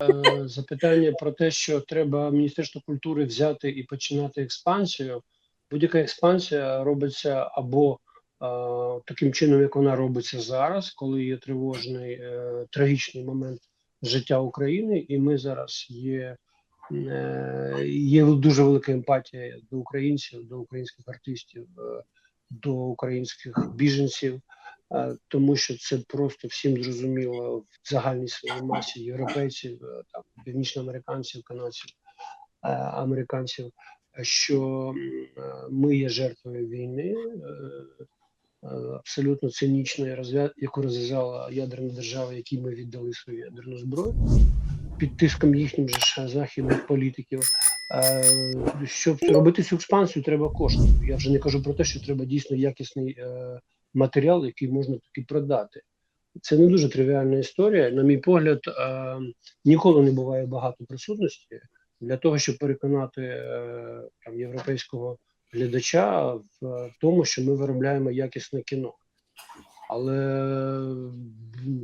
Е, Запитання про те, що треба Міністерство культури взяти і починати експансію. Будь-яка експансія робиться або е, таким чином, як вона робиться зараз, коли є тривожний е, трагічний момент життя України, і ми зараз є, є дуже велика емпатія до українців, до українських артистів, до українських біженців. Тому що це просто всім зрозуміло в загальній своїй масі європейців, е, там північноамериканців, канадців, е, американців, що е, ми є жертвою війни. Абсолютно цинічної, розв'я- яку розв'язала ядерна держава, якій ми віддали свою ядерну зброю під тиском їхніх же західних політиків. Щоб робити цю експансію, треба кошти. Я вже не кажу про те, що треба дійсно якісний матеріал, який можна таки продати. Це не дуже тривіальна історія. На мій погляд, е, ніколи не буває багато присутності для того, щоб переконати е, там, європейського глядача в тому, що ми виробляємо якісне кіно. Але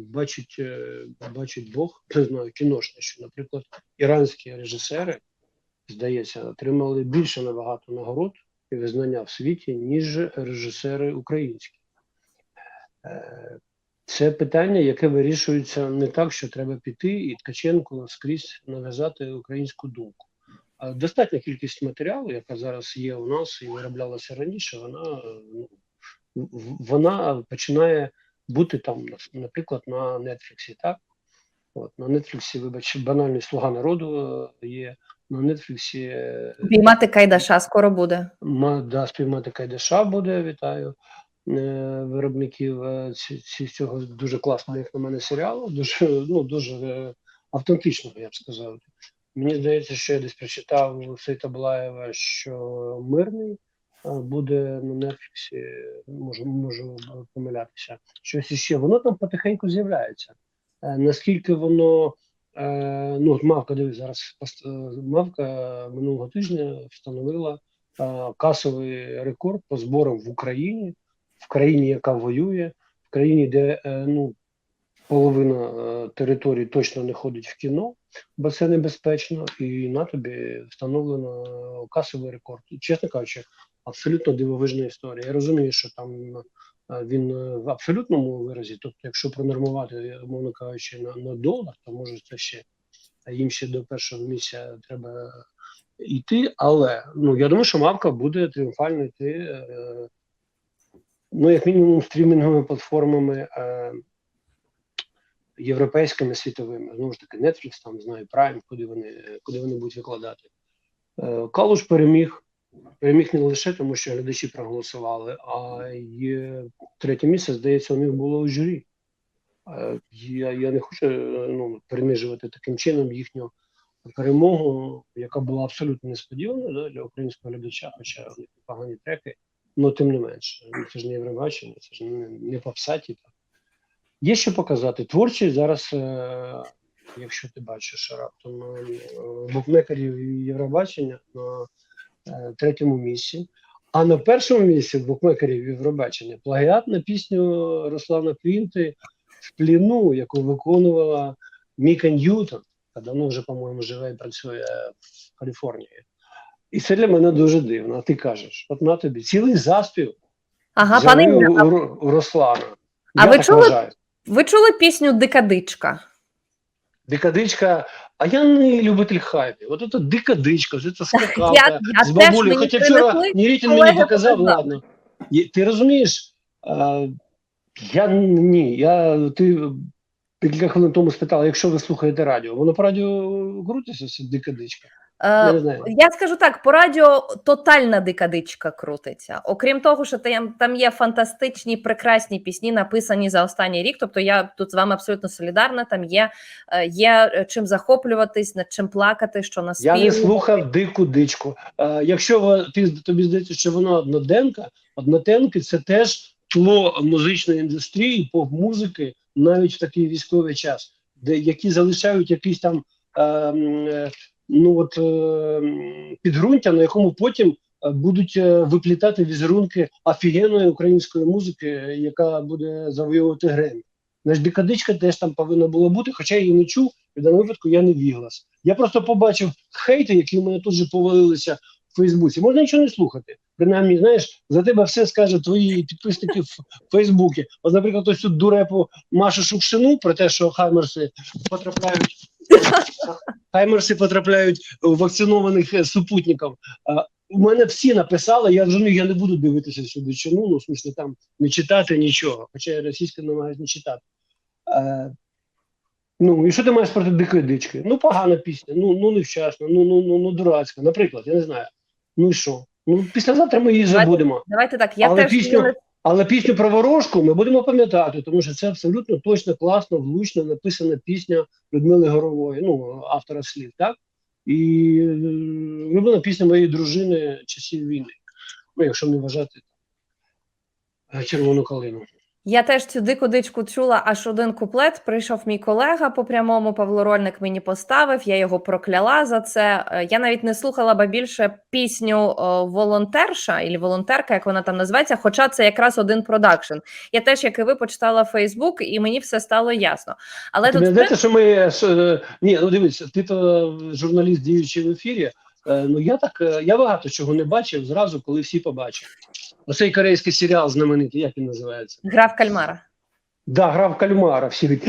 бачить, е, бачить Бог, не знаю, кіношне, що, наприклад, іранські режисери, здається, отримали більше набагато нагород і визнання в світі, ніж режисери українські. Е, Це питання, яке вирішується не так, що треба піти і Ткаченко скрізь нав'язати українську думку. А Достатня кількість матеріалу, яка зараз є у нас і вироблялася раніше, вона, ну, вона починає бути там, наприклад, на Нетфліксі, так? От, на Нетфліксі, вибач, банальний слуга народу є. На Нетфліксі е, Піймати Кайдаша скоро буде. Ма- Да, спіймати Кайдаша буде, вітаю виробників е, ці- ці- цього дуже класного, як на мене, серіалу. Дуже, ну, дуже е, автентичного, я б сказав. Мені здається, що я десь прочитав Сейта Блаєва, що мирний е, буде на Нетфліксі, можу, можу помилятися. Щось іще. Воно там потихеньку з'являється. Е, Наскільки воно Е, ну, Мавка, дивись, зараз е, Мавка минулого тижня встановила е, касовий рекорд по зборам в Україні, в країні, яка воює, в країні, де е, ну, половина е, території точно не ходить в кіно, бо це небезпечно, і на тобі встановлено касовий рекорд. Чесно кажучи, абсолютно дивовижна історія. Я розумію, що там е, він в абсолютному виразі, тобто, якщо пронормувати, умовно кажучи, на, на долар, то може це ще їм ще до першого місця треба йти. Але ну я думаю, що мавка буде тріумфально йти. Ну, як мінімум, стрімінговими платформами е, європейськими світовими. Знову ж таки, Netflix, там знаю, Prime, куди вони, куди вони будуть викладати. Е, Калуш переміг. Переміг не лише тому, що глядачі проголосували, а й третє місце, здається, у них було у журі. Е, Я, я не хочу е, ну, принижувати таким чином їхню перемогу, яка була абсолютно несподівана да, для українського глядача, хоча у них погані треки, але тим не менше. Ну, Це ж не Євробачення, це ж не, не попсаті. Є що показати. Творчі зараз, е, якщо ти бачиш раптом е, букмекерів Євробачення на е, третьому місці. А на першому місці букмекерів Євробачення плагіат на пісню Руслана Квінти в пліну, яку виконувала Міка Ньютон, яка давно вже, по-моєму, живе і працює в Каліфорнії. І це для мене дуже дивно. Ти кажеш, от на тобі цілий заспів Ага, пане у, у, у Руслана. А Я ви так чули? вважаю. ви чули пісню Дикадичка? Дикадичка, а я не любитель хайпів. От це дикадичка, це Я, скакалка з теж бабулею. Хоча вчора Нірітін мені показав, ладно. Ти розумієш, а, я ні, я ти декілька хвилин тому спитала, якщо ви слухаєте радіо, воно по радіо крутиться, це дикадичка. Я Е. Я скажу так: по радіо тотальна дикадичка крутиться. Окрім того, що там, там є фантастичні, прекрасні пісні, написані за останній рік. Тобто я тут з вами абсолютно солідарна. Там є, е, є е, чим захоплюватись, над чим плакати, що Я наспівувати. не слухав дику дичку. А, якщо ви- тобі здається, що вона одноденка, однотенки це теж тло музичної індустрії, поп-музики, навіть в такий військовий час, де які залишають якийсь там ем, е, ну от е, підґрунтя, на якому потім е, будуть е, виплітати візерунки офігенної української музики, яка буде завоювати Гремі. Наш дикадичка теж там повинна була бути, хоча я її не чув, В даному випадку я не віглас. Я просто побачив хейти, які в мене тут же повалилися в Фейсбуці. Можна нічого не слухати. Принаймні, знаєш, за тебе все скаже твої підписники в Фейсбуці. От, наприклад, ось тут дурепу Машу Шукшину про те, що хаймерси потрапляють. Хаймерси потрапляють у вакцинованих е, супутників. У мене всі написали, я вже ну, я не буду дивитися сюди чину, ну, в смысле, там не читати нічого, хоча я російська намагаюся не читати. Е, ну, і що ти маєш проти дикої дички? Ну, погана пісня, ну, ну невчасно, ну, ну, ну, ну дурацька. Наприклад, я не знаю. Ну і що? Ну, післязавтра ми її Давайте- забудемо. Давайте так. Я Але теж пісню- не- Але пісню про ворожку ми будемо пам'ятати, тому що це абсолютно точно, класно, влучно написана пісня Людмили Горової, ну, автора слів, так? І любила пісня моєї дружини часів війни. Ну, якщо не вважати е, червону калину. Я теж цю дику дичку чула аж один куплет. Прийшов мій колега по прямому Павло Рольник мені поставив. Я його прокляла за це. Е, Я навіть не слухала ба більше пісню волонтерша і волонтерка, як вона там називається. Хоча це якраз один продакшн. Я теж, як і ви, почитала Фейсбук, і мені все стало ясно. Але Тобі тут здається, що ми. е, що, е, ні, ну дивись, ти то журналіст діючий в ефірі. Е, Ну я так е, я багато чого не бачив зразу, коли всі побачили. Оцей корейський серіал знаменитий, як він називається? гра в кальмара. Да, грав кальмара. Всі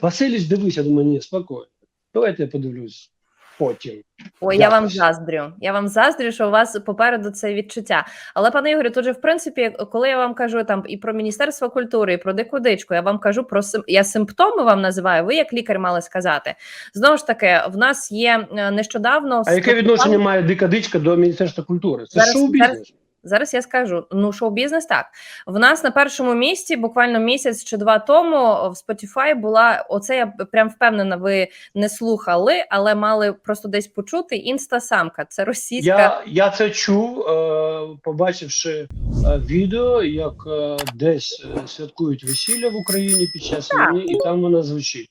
Василіч, дивися, думаю, ні, спокійно. Давайте я подивлюсь потім. Ой, я вам заздрю. Я вам заздрю, що у вас попереду це відчуття. Але пане Ігорю, тут же в принципі, коли я вам кажу там і про міністерство культури, і про дику дичку, я вам кажу про сим... я симптоми вам називаю. Ви як лікар мали сказати. Знову ж таки, в нас є е, нещодавно А яке відношення має дика дичка до Міністерства культури? Це шоу-бізнес. Зараз я скажу: ну шоу-бізнес так. В нас на першому місці, буквально місяць чи два тому, в Spotify була оце. Я прям впевнена, ви не слухали, але мали просто десь почути. Інстасамка. Це російська. Я, я це чув, е, побачивши е, відео, як е, десь святкують весілля в Україні під час війни, і там вона звучить.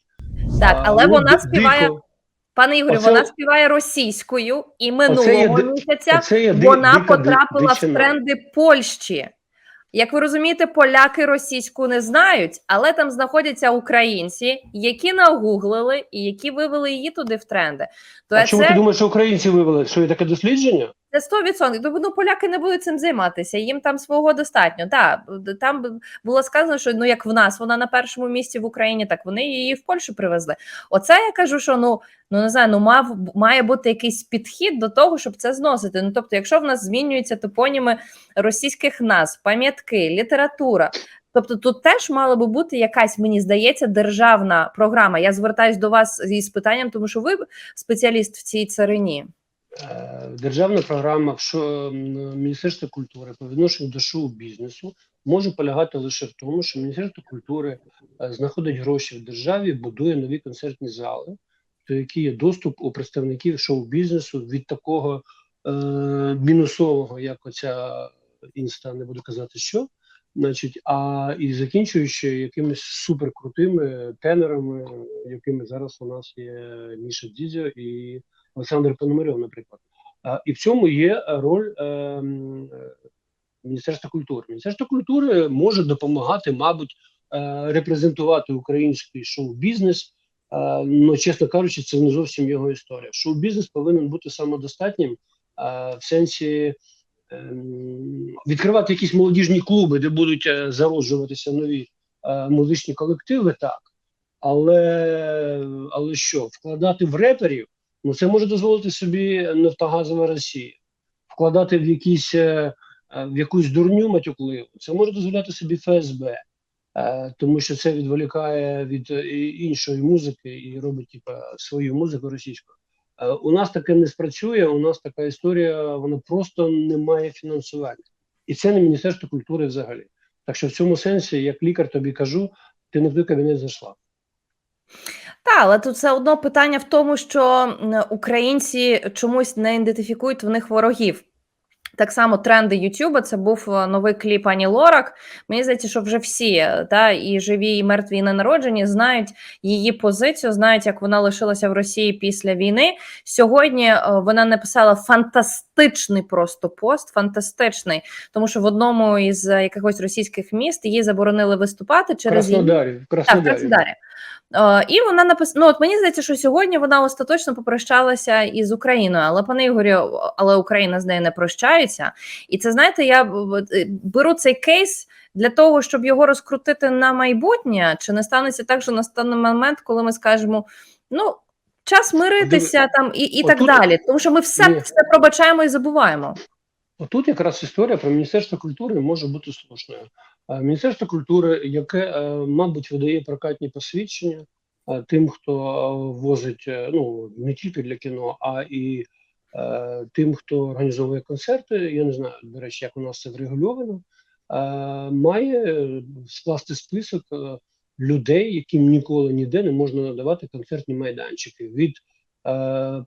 Так, але ну, вона ди- співає, дико. Пане Ігорю, Оце- вона співає російською, і минулого є місяця є вона дика потрапила потрапила в тренди Польщі. Як ви розумієте, поляки російську не знають, але там знаходяться українці, які нагуглили і які вивели її туди в тренди. То А чому ти думаєш, що українці вивели? Що є таке дослідження? Це 100%. Тобто, ну, поляки не будуть цим займатися. Їм там свого достатньо. Да, там було сказано, що ну як в нас вона на першому місці в Україні, так вони її в Польщу привезли. Оце я кажу, що ну ну не знаю, ну мав має бути якийсь підхід до того, щоб це зносити. Ну тобто, якщо в нас змінюються топоніми російських назв, пам'ятки, література. Тобто тут теж мала би бути якась, мені здається, державна програма. Я звертаюсь до вас із питанням, тому що ви спеціаліст в цій царині. Е, Державна програма в Міністерства культури по відношенню до шоу-бізнесу може полягати лише в тому, що Міністерство культури е, знаходить гроші в державі, будує нові концертні зали, до які є доступ у представників шоу-бізнесу від такого е, мінусового, як оця інста, не буду казати, що. Значить, а і закінчуючи якимись суперкрутими тенерами, якими зараз у нас є Міша Дідзьо і Олександр Пономарьов, наприклад. І в цьому є роль е, е, Міністерства культури. Міністерство культури може допомагати, мабуть, е, репрезентувати український шоу-бізнес. Ну, чесно кажучи, це не зовсім його історія. Шоу-бізнес повинен бути самодостатнім в сенсі відкривати якісь молодіжні клуби, де будуть зароджуватися нові музичні колективи, так. Але, але що, вкладати в реперів? Ну, це може дозволити собі Нафтогазова Росія. Вкладати в якісь е, е, в якусь дурню матюкливу. Це може дозволяти собі ФСБ, е, тому що це відволікає від іншої музики і робить типа свою музику російську. У нас таке не спрацює. У нас така історія, вона просто не має фінансування, і це не Міністерство культури взагалі. Так що в цьому сенсі, як лікар, тобі кажу, ти не в той кабінет зайшла. Так, але тут все одно питання в тому, що українці чомусь не ідентифікують в них ворогів. Так само тренди Ютуба. Це був е, новий кліп Ані Лорак. Мені здається, що вже всі е, та і живі, і мертві, і ненароджені знають її позицію, знають, як вона лишилася в Росії після війни. Сьогодні е, вона написала фантастичний просто пост, фантастичний, тому що в одному із якихось російських міст її заборонили виступати через її Краснодарі, так, Краснодарі. Е, і вона написала: ну, от мені здається, що сьогодні вона остаточно попрощалася із Україною, але пане Ігорю, але Україна з нею не прощається. І це знаєте, я е, беру цей кейс для того, щоб його розкрутити на майбутнє. Чи не станеться так, що настане момент, коли ми скажемо, ну. Час миритися там і, і так далі, тому що ми все, Ні. все пробачаємо і забуваємо. Отут якраз історія про Міністерство культури може бути слушною. Е, Міністерство культури, яке, е, мабуть, видає прокатні посвідчення е, тим, хто возить ну не тільки для кіно, а і тим, хто організовує концерти. Я не знаю, до речі, як у нас це врегульовано. Має скласти список людей, яким ніколи ніде не можна надавати концертні майданчики від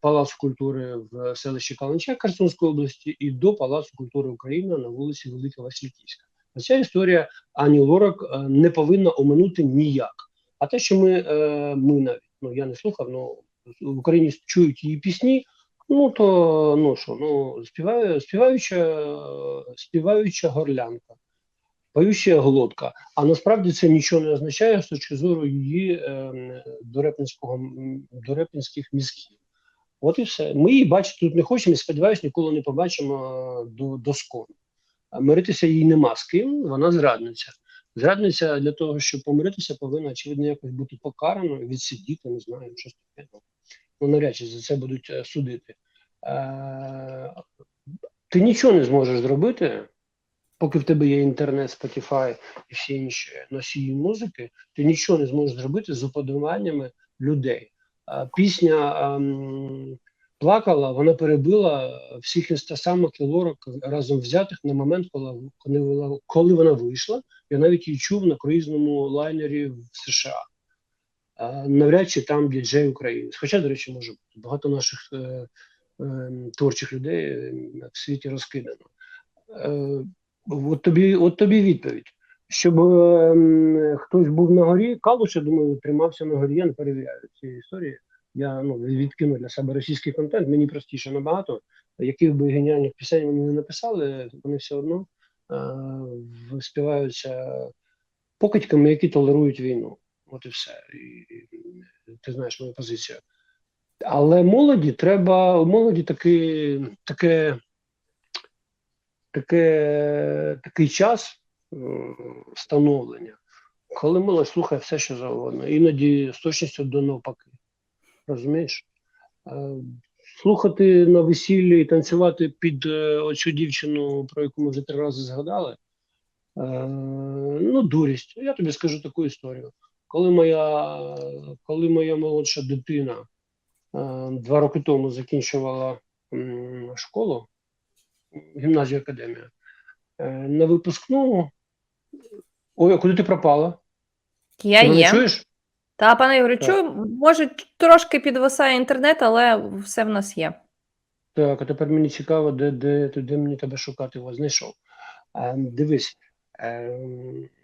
Палацу культури в селищі Каланча Херсонської області і до Палацу культури України на вулиці Велика Васильківська. Ця історія Ані Лорак е, не повинна оминути ніяк. А те, що ми, е, ми навіть ну я не слухав, ну в Україні чують її пісні. Ну то ну що, ну співає, співаюча, співаюча горлянка, поюча глотка. А насправді це нічого не означає з точки зору її е, дорепінського дорепінських мізків. От і все. Ми її бачити тут не хочемо і сподіваюся, ніколи не побачимо е, до, до скону. А Миритися їй нема з ким, вона зрадниця. Зрадниця для того, щоб помиритися, повинна очевидно якось бути покараною, відсидіти, не знаю, щось таке. Ну, навряд чи за це будуть е, судити. Е, ти нічого не зможеш зробити, поки в тебе є інтернет, Spotify і всі інші носії музики, ти нічого не зможеш зробити з уподобаннями людей. Е, Пісня ем, плакала, вона перебила всіх інстасамок і лорок разом взятих на момент, коли, коли, вона, вийшла. Я навіть її чув на круїзному лайнері в США. Е, Навряд чи там діджей українець. Хоча, до речі, може бути. Багато наших е, е, творчих людей е, в світі розкидано. Е, от, тобі, от тобі відповідь. Щоб е, хтось був на горі, Калуш, я думаю, тримався на горі, я не перевіряю ці історії. Я ну, відкину для себе російський контент, мені простіше набагато. Яких би геніальних пісень вони не написали, вони все одно е, співаються покидьками, які толерують війну. От і все. І, і ти знаєш мою позицію. Але молоді треба, молоді таки, таке, таке, такий час е, становлення, коли молодь слухає все, що завгодно, іноді з точністю до навпаки. Розумієш? Е, Слухати на весіллі і танцювати під е, оцю дівчину, про яку ми вже три рази згадали. Е, ну, дурість. Я тобі скажу таку історію. Коли моя, коли моя молодша дитина два роки тому закінчувала школу, гімназію академію, на випускному. Ой, а куди ти пропала? Я ти є. чуєш? Та, пане Ігорю, Так. може, трошки підвисає інтернет, але все в нас є. Так, а тепер мені цікаво, де, де, де, де мені тебе шукати його знайшов. Е, дивись, е,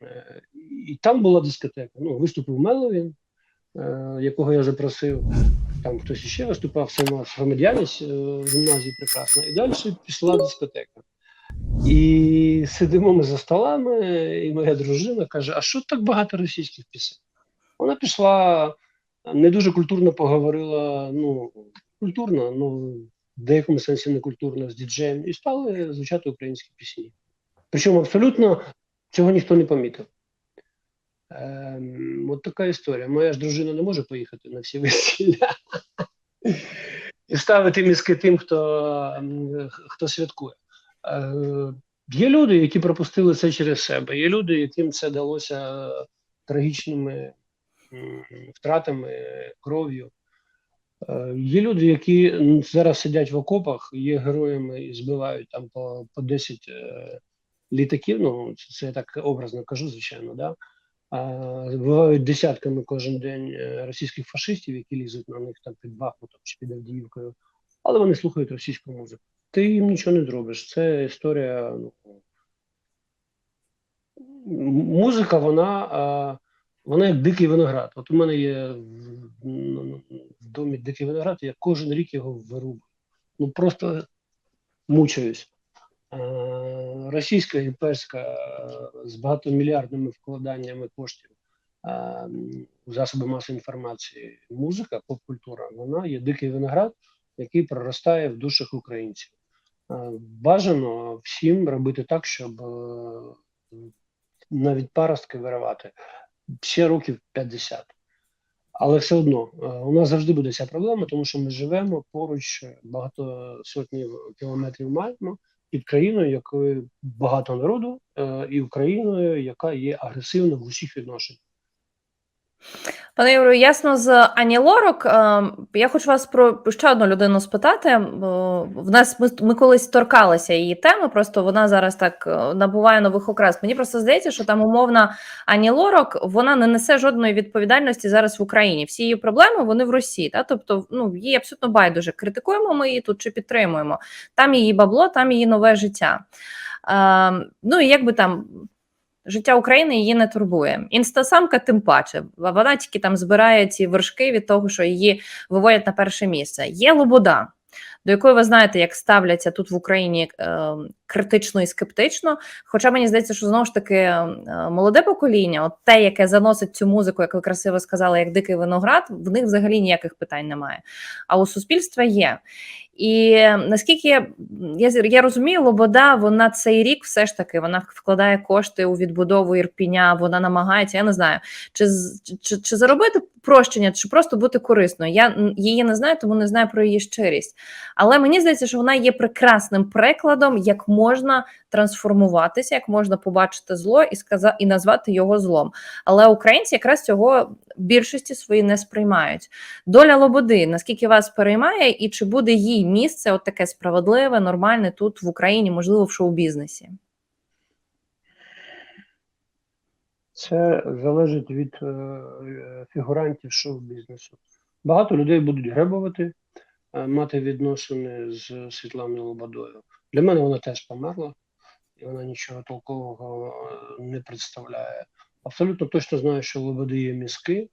е, і там була дискотека. Ну, виступив Меловін, е, якого я запросив. Там хтось ще виступав, це у нас громадянець е, в гімназії прекрасно. І далі пішла дискотека. І сидимо ми за столами, і моя дружина каже: А що так багато російських пісень? Вона пішла, не дуже культурно поговорила, ну, культурно, ну, в деякому сенсі не культурно з діджеєм, і стали звучати українські пісні. Причому абсолютно цього ніхто не помітив. Ем, от така історія. Моя ж дружина не може поїхати на всі весілля і ставити мізки тим, хто, ем, хто святкує. Е, є люди, які пропустили це через себе. Є люди, яким це далося трагічними втратами, кров'ю. Е, Є люди, які зараз сидять в окопах, є героями і збивають там по, по 10 е, літаків. Ну, це, я так образно кажу, звичайно, да? а, збивають десятками кожен день е, російських фашистів, які лізуть на них там під Бахмутом чи під Авдіївкою, але вони слухають російську музику. Ти їм нічого не зробиш. Це історія. Ну, музика, вона, вона як дикий виноград. От у мене є в, ну, в домі дикий виноград, я кожен рік його вирубую. Ну просто мучаюсь. Е, Російська імперська е, з багатомільярдними вкладаннями коштів ем, засоби масової інформації, музика, поп-культура, вона є дикий виноград, який проростає в душах українців. Е, Бажано всім робити так, щоб е, навіть паростки виривати ще років 50. Але все одно е, у нас завжди буде ця проблема, тому що ми живемо поруч багато сотні кілометрів маємо під країною, якою багато народу, е, і Україною, яка є агресивна в усіх відношеннях. Пане Юрію, ясно з Ані Лорок. е, Я хочу вас про ще одну людину спитати. В нас ми, ми колись торкалися її теми, просто вона зараз так е, набуває нових окрас. Мені просто здається, що там умовна Ані Лорок вона не несе жодної відповідальності зараз в Україні. Всі її проблеми вони в Росії. Та? Тобто, ну їй абсолютно байдуже. Критикуємо ми її тут чи підтримуємо. Там її бабло, там її нове життя. Е, ну і якби там життя України її не турбує. Інстасамка тим паче. Вона тільки там збирає ці вершки від того, що її виводять на перше місце. Є Лобода, до якої ви знаєте, як ставляться тут в Україні е, критично і скептично. Хоча мені здається, що знову ж таки е, молоде покоління, от те, яке заносить цю музику, як ви красиво сказали, як дикий виноград, в них взагалі ніяких питань немає. А у суспільства є. І наскільки я, я, я розумію, Лобода вона цей рік все ж таки вона вкладає кошти у відбудову Ірпіня, вона намагається, я не знаю, чи, чи, чи заробити прощення, чи просто бути корисною. Я її не знаю, тому не знаю про її щирість. Але мені здається, що вона є прекрасним прикладом, як можна трансформуватися, як можна побачити зло і сказа, і назвати його злом. Але українці якраз цього більшості свої не сприймають. Доля Лободи, наскільки вас переймає, і чи буде їй місце от таке справедливе, нормальне тут в Україні, можливо, в шоу-бізнесі? Це залежить від е, фігурантів шоу-бізнесу. Багато людей будуть гребувати, е, мати відносини з Світланою Лободою. Для мене вона теж померла, і вона нічого толкового е, не представляє. Абсолютно точно знаю, що Лободи є мізки.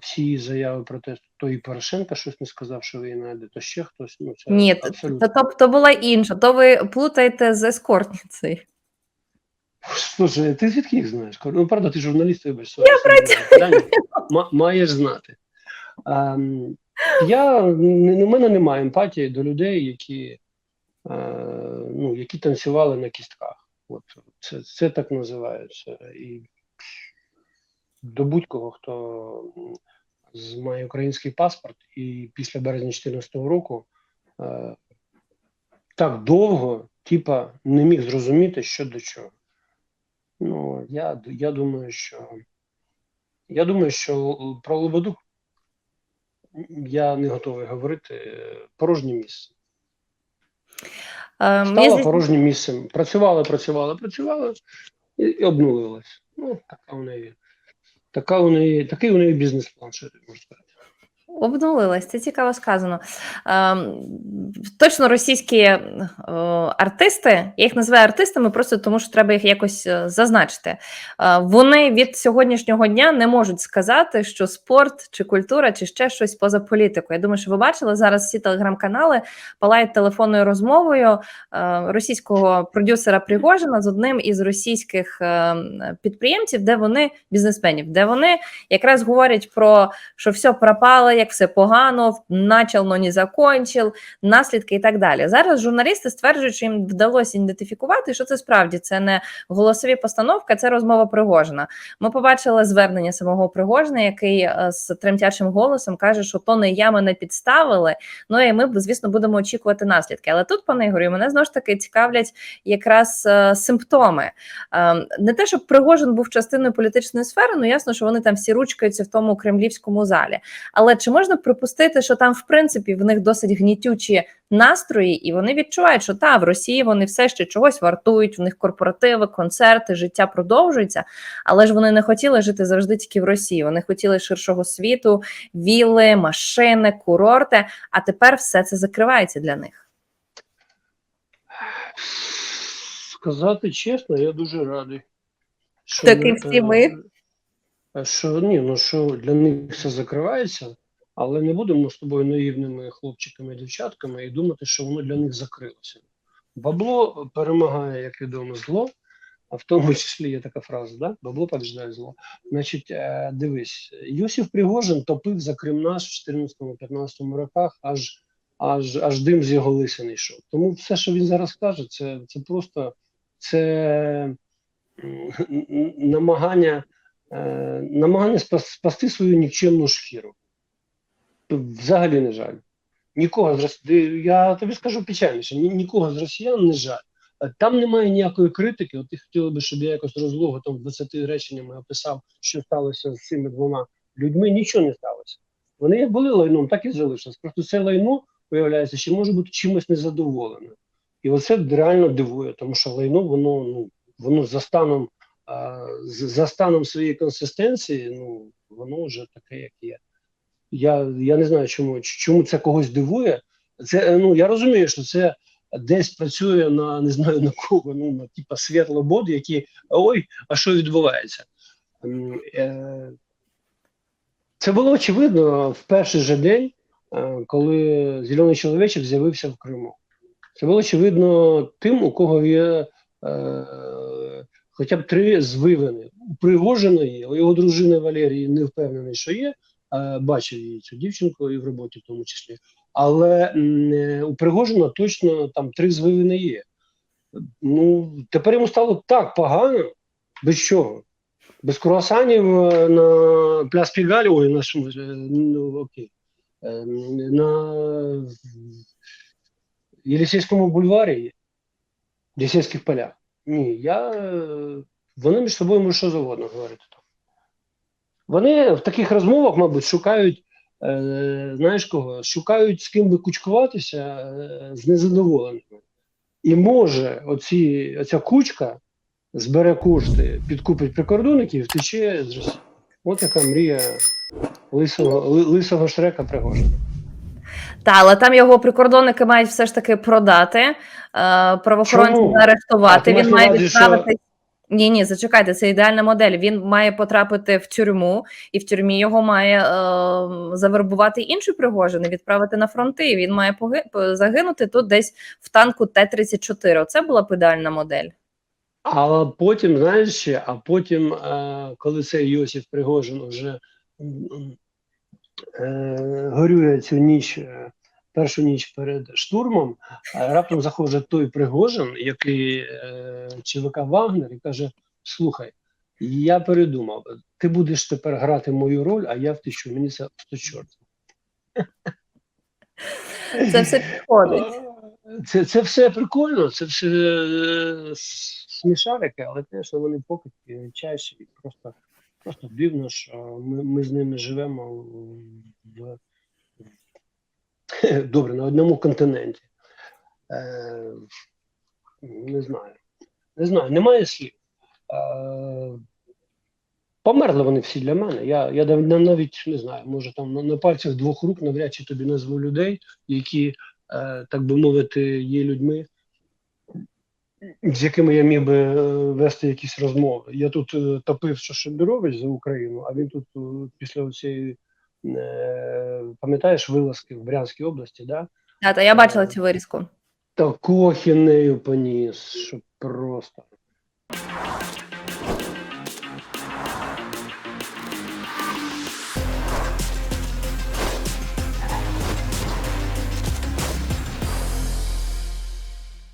Всі її заяви про те, то і Порошенко щось не сказав, що війна знайде, то ще хтось. Ну, це Ні, то, то, то була інша. То ви плутаєте з ескортницею. Слушай, ти звідки їх знаєш? Ну, правда, ти журналіст, вибач. Я працюю. Маєш знати. Ем, я, у мене немає емпатії до людей, які, е, ну, які танцювали на кістках. От, це, це так називається. І до будь-кого, хто має український паспорт і після березня 2014 року е, так довго, типа, не міг зрозуміти, що до чого. Ну, я, я думаю, що я думаю, що про Лободу я не готовий говорити. Е, Порожнє місце. Е, мені порожнім місцем. Працювала, працювала, працювала і, і обнулилась. Ну, така у неї. Така у неї, такий у неї бізнес-план, що я можу сказати. Обнулилась, це цікаво сказано. Ем, точно російські е, артисти, я їх називаю артистами просто тому, що треба їх якось е, зазначити. Е, вони від сьогоднішнього дня не можуть сказати, що спорт чи культура, чи ще щось поза політикою. Я думаю, що ви бачили зараз всі телеграм-канали палають телефонною розмовою російського продюсера Пригожина з одним із російських підприємців, де вони бізнесменів, де вони якраз говорять про що все пропало, як все погано, начал, но не закончив, наслідки і так далі. Зараз журналісти стверджують, що їм вдалося ідентифікувати, що це справді це не голосові постановки, це розмова Пригожина. Ми побачили звернення самого Пригожина, який е, з тремтячим голосом каже, що то не я мене підставили. Ну і ми, звісно, будемо очікувати наслідки. Але тут, пане Ігорю, мене знову ж таки цікавлять якраз е, симптоми. Е, не те, щоб Пригожин був частиною політичної сфери, ну ясно, що вони там всі ручкаються в тому кремлівському залі. Але чи можна припустити, що там, в принципі, в них досить гнітючі настрої, і вони відчувають, що та в Росії вони все ще чогось вартують, в них корпоративи, концерти, життя продовжується, але ж вони не хотіли жити завжди тільки в Росії. Вони хотіли ширшого світу, віли, машини, курорти. А тепер все це закривається для них. Сказати чесно, я дуже радий. Що, Так і е, всі ми. Що ні, ну що для них все закривається, але не будемо з тобою наївними хлопчиками і дівчатками і думати, що воно для них закрилося. Бабло перемагає, як відомо, зло. а в тому числі є така фраза, да? бабло побіждає зло. Значить, е, дивись, Йосиф Пригожин топив за Кремнаш в 14-15 роках, аж, аж, аж дим з його лисини йшов. Тому все, що він зараз каже, це, це просто це намагання, е, намагання спасти свою нікчемну шкіру. Взагалі не жаль. Нікого з я тобі скажу печальніше, ні, нікого з росіян не жаль. Е, Там немає ніякої критики. От ти хотіли би, щоб я якось розлого там 20 реченнями описав, що сталося з цими двома людьми. Нічого не сталося. Вони як були лайном, так і залишилось. Просто це лайно, виявляється, ще може бути чимось незадоволене. І оце реально дивує, тому що лайно, воно ну воно за станом, а, за станом своєї консистенції, ну воно вже таке, як є. Я, я не знаю, чому, чому це когось дивує. Це е, ну я розумію, що це десь працює на не знаю на кого, ну на типа світлобод, які ой, а що відбувається? Е, Це було очевидно в перший же день, е, коли зелений чоловічок з'явився в Криму. Це було очевидно тим, у кого є хоча б три звивини. У Пригожиної, у його дружини Валерії не впевнений, що є. Е, бачив її цю дівчинку і в роботі в тому числі. Але е, у Пригожина точно там три звивини є. Ну, тепер йому стало так погано, без чого? Без круасанів е, на пляс Пігалі, ой, на ну, окей. На Єлісейському бульварі, Єлісейських полях. Ні, я, вони між собою можуть що завгодно говорити. там. Вони в таких розмовах, мабуть, шукають, е, знаєш кого, шукають з ким би кучкуватися е, з незадоволеними. І може оці, оця кучка збере кошти, підкупить прикордонників, і втече з Росії. От яка мрія лисого, лисого шрека Пригожина. Та, але там його прикордонники мають все ж таки продати, е, правоохоронці Чому? заарештувати. Він має увазі, що- відправити. Ні, ні, зачекайте, це ідеальна модель. Він має потрапити в тюрму, і в тюрмі його має е, завербувати інший Пригожин і відправити на фронти. І він має поги... загинути тут десь в танку Т-34. Оце була б ідеальна модель. А потім, знаєш ще, а потім, е, коли цей Йосиф Пригожин вже е, горює цю ніч, е, першу ніч перед штурмом, раптом заходить той Пригожин, який е, ЧВК Вагнер, і каже: Слухай, я передумав, ти будеш тепер грати мою роль, а я втечу, мені це сто чорт. Це все підходить. Це, це все прикольно, це все е, смішарики, але звісно, вони покидьки, чаще і просто, просто дивно, що ми, ми з ними живемо в, добре, на одному континенті. Е, не знаю. Не знаю, немає слів. Е, померли вони всі для мене. Я, я навіть не знаю, може там на, на пальцях двох рук навряд чи тобі назву людей, які е, так би мовити, є людьми, з якими я міг би е, вести якісь розмови. Я тут е, топив Шашебірович за Україну, а він тут е, після цієї, пам'ятаєш, вилазки в Брянській області, да? Та, та я бачила цю вирізку. таку кохінею поніс, що просто.